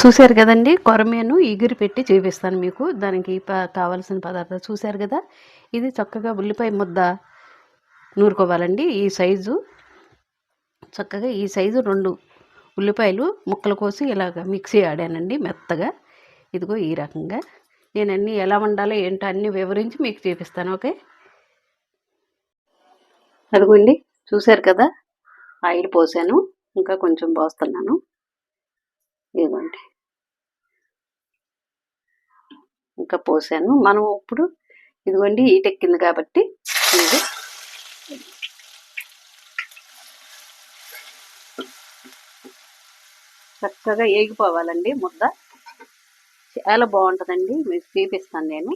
చూశారు కదండి? కొరమేను ఎగిరి పెట్టి చూపిస్తాను మీకు. దానికి కావాల్సిన పదార్థాలు చూశారు కదా? ఇది చక్కగా ఉల్లిపాయ ముద్ద నూరుకోవాలండి ఈ సైజు. చక్కగా ఈ సైజు రెండు ఉల్లిపాయలు ముక్కలు కోసి ఇలాగ మిక్సీ ఆడానండి మెత్తగా. ఇదిగో ఈ రకంగా. నేను అన్నీ ఎలా వండాలో ఏంటో అన్నీ వివరించి మీకు చూపిస్తాను ఓకే? అదిగోండి చూశారు కదా? ఆయిల్ పోసాను ఇంకా కొంచెం పోస్తున్నాను. ఇదిగోండి. ఇంకా పోసాను. మనం ఇప్పుడు ఇదిగోండి ఈటెక్కింది కాబట్టి ఇది చక్కగా ఏగిపోవాలండి ముద్ద. చాలా బాగుంటుందండి. మీకు చూపిస్తాను నేను.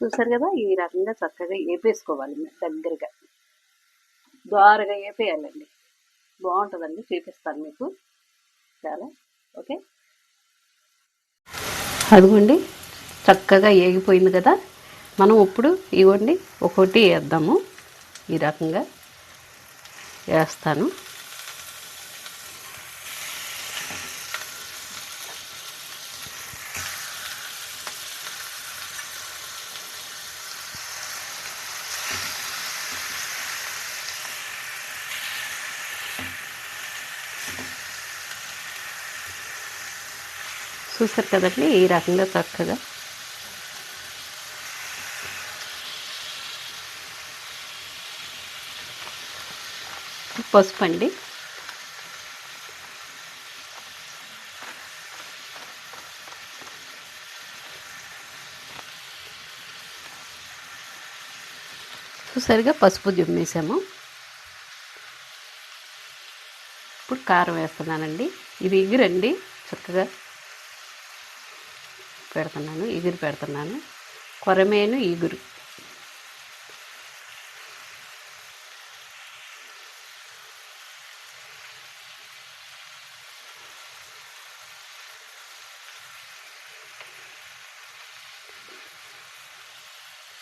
చూసారు కదా ఈ రకంగా చక్కగా వేపేసుకోవాలి దగ్గరగా. ద్వారగా వేపేయాలండి బాగుంటుందండి చూపిస్తాను మీకు. చాలా ఓకే? అదిగోండి చక్కగా ఏగిపోయింది కదా. మనం ఇప్పుడు ఇవ్వండి ఒకటి వేద్దాము. ఈ రకంగా వేస్తాను. చూసారు కదండి ఈ రకంగా చక్కగా. పసుపు అండి చూసారుగా పసుపు జుమ్మేసాము ఇప్పుడు కారం వేస్తున్నానండి. ఇది ఎగురండి చక్కగా పెడుతున్నాను ఎగురు పెడుతున్నాను. కొరమేను ఇగురు.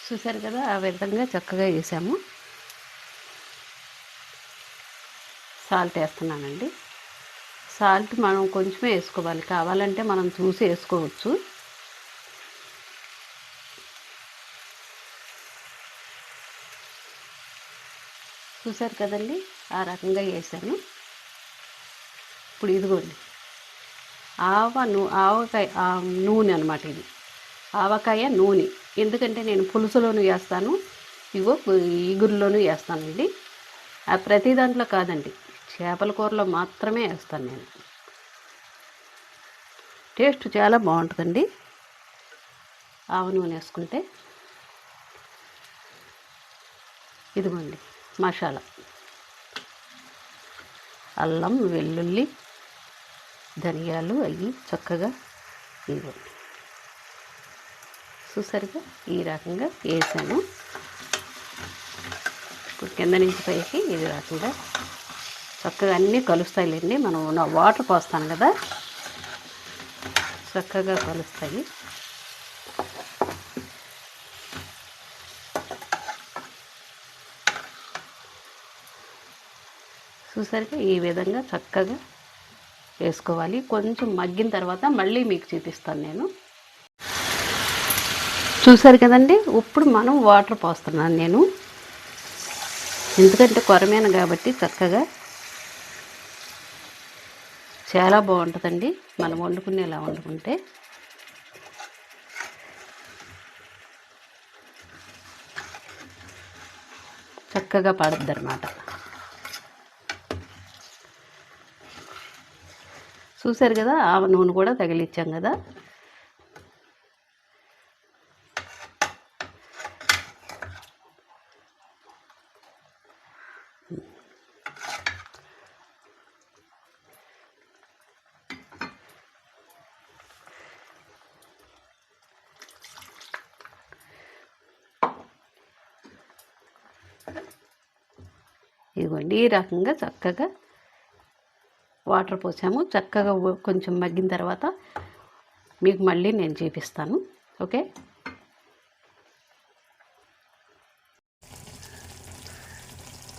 చూసారు కదా ఆ విధంగా చక్కగా వేసాము. సాల్ట్ వేస్తున్నానండి. సాల్ట్ మనం కొంచెమే వేసుకోవాలి. కావాలంటే మనం చూసి వేసుకోవచ్చు. చూసారు కదండి? ఆ రకంగా వేసాను ఇప్పుడు ఇదిగోండి. ఆవ నూ ఆవకాయ నూనె అనమాట ఇది. ఆవకాయ నూనె. ఎందుకంటే నేను పులుసులోనూ వేస్తాను ఇగో ఇగురులోనూ వేస్తానండి ఆ ప్రతి దాంట్లో కాదండి. చేపల కూరలో మాత్రమే వేస్తాను నేను. టేస్ట్ చాలా బాగుంటుందండి. ఆవ నూనె వేసుకుంటే. ఇదిగోండి. మసాలా. అల్లం వెల్లుల్లి ధనియాలు అవి చక్కగా ఇవ్వండి చూసారుగా ఈ రకంగా వేసాను. ఇప్పుడు కింద నుంచి పైకి ఇది రకంగా చక్కగా అన్నీ కలుస్తాయిలేండి మనం నా వాటర్ పోస్తాను కదా. చక్కగా కలుస్తాయి. చూసారుగా ఈ విధంగా చక్కగా వేసుకోవాలి. కొంచెం మగ్గిన తర్వాత మళ్ళీ మీకు చూపిస్తాను నేను. చూసారు కదండి ఇప్పుడు మనం వాటర్ పోస్తున్నాను నేను. ఎందుకంటే కొరమేను కాబట్టి చక్కగా చాలా బాగుంటుందండి. మనం వండుకునేలా వండుకుంటే. చక్కగా పడుద్ది అనమాట చూసారు కదా ఆవ నూనె కూడా తగిలిచ్చాం కదా. ఇదిగోండి ఈ రకంగా చక్కగా వాటర్ పోసాము. చక్కగా కొంచెం మగ్గిన తర్వాత మీకు మళ్ళీ నేను చూపిస్తాను. ఓకే?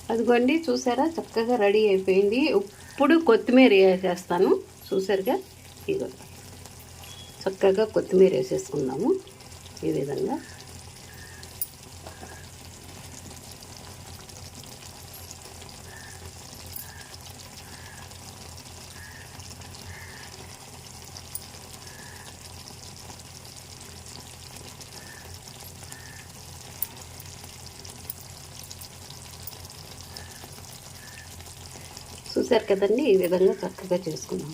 అదిగోండి చూసారా? చక్కగా రెడీ అయిపోయింది. ఇప్పుడు కొత్తిమీర వేసేస్తాను. చూసారుగా? ఇదిగో. చక్కగా కొత్తిమీర వేసేసుకుందాము. ఈ విధంగా. చూసారు కదండి ఈ విధంగా చక్కగా చేసుకున్నాం.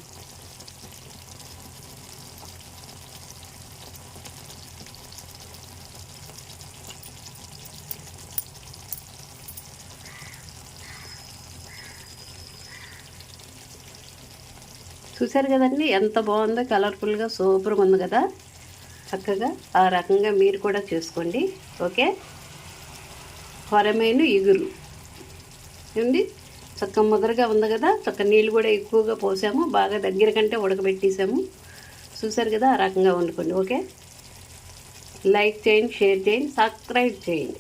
చూసారు కదండి ఎంత బాగుందో కలర్ఫుల్గా సూపర్గా ఉంది కదా. చక్కగా ఆ రకంగా మీరు కూడా చేసుకోండి ఓకే? కొరమైన ఇగురు. ఏమండి? చక్క ముదరగా ఉంది కదా చక్క నీళ్ళు కూడా ఎక్కువగా పోసాము బాగా దగ్గర కంటే ఉడకబెట్టేసాము. చూసారు కదా ఆ రకంగా వండుకోండి ఓకే? లైక్ చేయండి షేర్ చేయండి సబ్స్క్రైబ్ చేయండి.